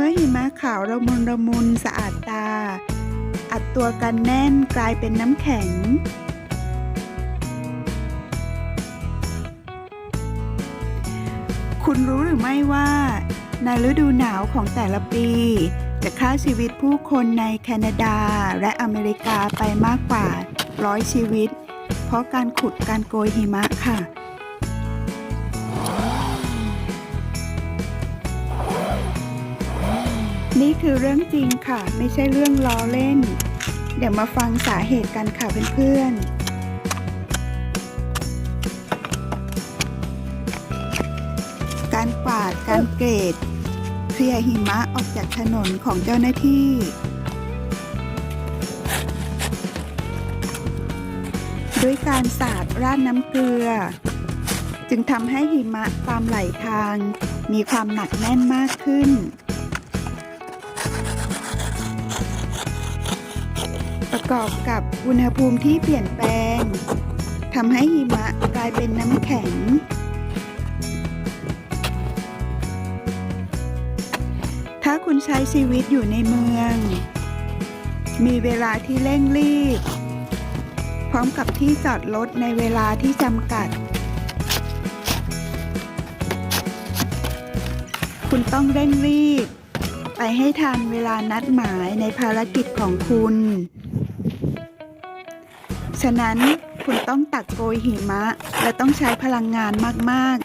มื่อหิมะขาวระมุนระมุนสะอาดตา อัดตัวกันแน่นกลายเป็นน้ำแข็ง คุณรู้หรือไม่ว่าในฤดูหนาวของแต่ละปี จะฆ่าชีวิตผู้คนในแคนาดาและอเมริกาไปมากกว่าร้อยชีวิต เพราะการขุดการโกยหิมะค่ะ นี่คือเรื่องจริงค่ะ ไม่ใช่เรื่องล้อเล่น เดี๋ยวมาฟังสาเหตุกันค่ะเพื่อนๆการกวาดการเกรด เคลียหิมะออกจากถนนของเจ้าหน้าที่ ด้วยการสาดราดน้ำเกลือ จึงทำให้หิมะตามไหลทาง มีความหนักแน่นมากขึ้น กอบกับอุณหภูมิที่เปลี่ยนแปลงทำให้หิมะกลายเป็นน้ำแข็ง ถ้าคุณใช้ชีวิตอยู่ในเมือง มีเวลาที่เร่งรีบ พร้อมกับที่จอดรถในเวลาที่จำกัด คุณต้องเร่งรีบ ไปให้ทันเวลานัดหมายในภารกิจของคุณ ฉะนั้นคุณต้องตักโกยหิมะ และต้องใช้พลังงานมาก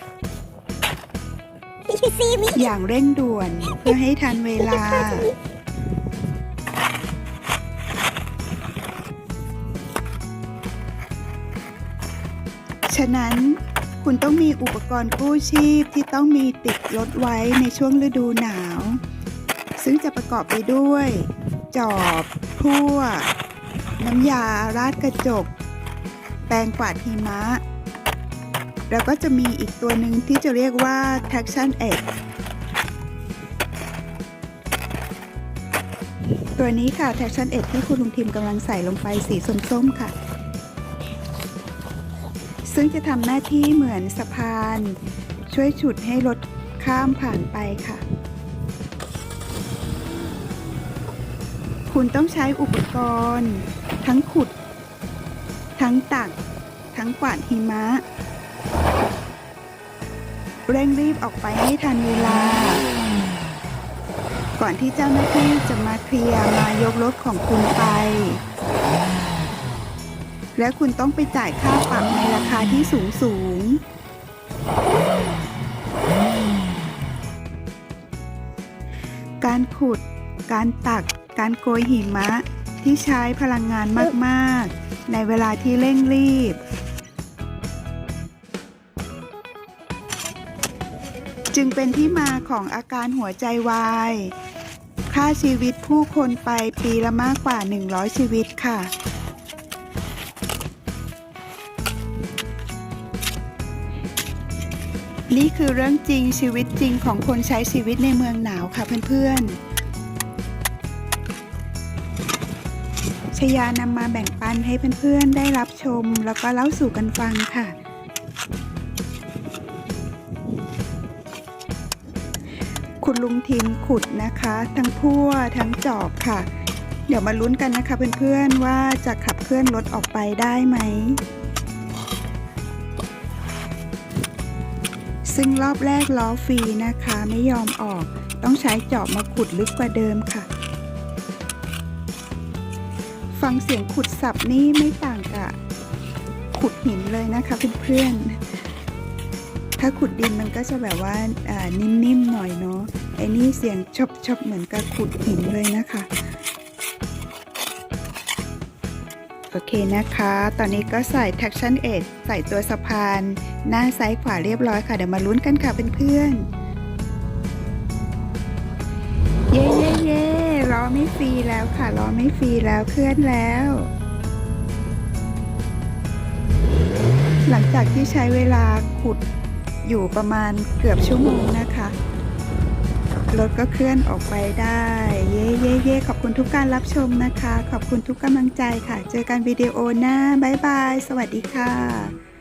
You see me? ๆอย่างเร่งด่วนเพื่อให้ทันเวลา ฉะนั้นคุณต้องมีอุปกรณ์กู้ชีพที่ต้องมีติดรถไว้ในช่วงฤดูหนาว ซึ่งจะประกอบไปด้วย จอบพั่ว น้ำยาราดกระจก แปรงกวาดหิมะ แล้วก็จะมีอีกตัวหนึ่งที่จะเรียกว่า traction edge ตัวนี้ค่ะ traction edge ที่คุณลุงทิมกำลังใส่ลงไปสีส้มๆค่ะ ซึ่งจะทำหน้าที่เหมือนสะพาน ช่วยฉุดให้รถข้ามผ่านไปค่ะ คุณต้องใช้อุปกรณ์ ทั้งขุด ทั้งตัก ทั้งกวาดหิมะ เร่งรีบออกไปให้ทันเวลา ก่อนที่เจ้าหน้าที่จะมาเคลียร์มายกรถของคุณไป และคุณต้องไปจ่ายค่าปรับในราคาที่สูงสูงการขุด การตัก การโกยหิมะที่ใช้พลังงานมากๆ ในเวลาที่เร่งรีบ จึงเป็นที่มาของอาการหัวใจวายฆ่าชีวิตผู้คนไปปีละมากกว่า 100 ชีวิตค่ะ นี่คือเรื่องจริงชีวิตจริงของคนใช้ชีวิตในเมืองหนาวค่ะเพื่อนๆ ยานำมาแบ่งปันให้เพื่อนๆ ได้รับชม แล้วก็เล่าสู่กันฟังค่ะคุณลุงทิมขุดนะคะ ทั้งพั่วทั้งจอบค่ะ เดี๋ยวมาลุ้นกันนะคะเพื่อนๆว่าจะขับเคลื่อนรถออกไปได้ไหมซึ่งรอบแรกล้อฟรีนะคะไม่ยอมออก ต้องใช้จอบมาขุดลึกกว่าเดิมค่ะ ฟังเสียงขุดสับนี่ไม่ต่างกับขุดหินเลยนะคะเพื่อนๆ ถ้าขุดดินมันก็จะแบบว่าอ่านิ่มๆหน่อยเนาะ ไอ้นี่เสียงชอบๆเหมือนกับขุดหินเลยนะคะ โอเคนะคะ ตอนนี้ก็ใส่ traction edge ใส่ตัวสะพาน หน้าซ้ายขวาเรียบร้อยค่ะ เดี๋ยวมาลุ้นกันค่ะเพื่อนๆ อไม่ฟรีแล้วค่ะล้อไม่ฟรีแล้วเคลื่อนแล้ว หลังจากที่ใช้เวลาขุดอยู่ประมาณเกือบชั่วโมงนะคะรถก็เคลื่อนออกไปได้ เย้เย้เย้ขอบคุณทุกการรับชมนะคะ ขอบคุณทุกกำลังใจค่ะ เจอกันวิดีโอหน้า บ๊ายบาย สวัสดีค่ะ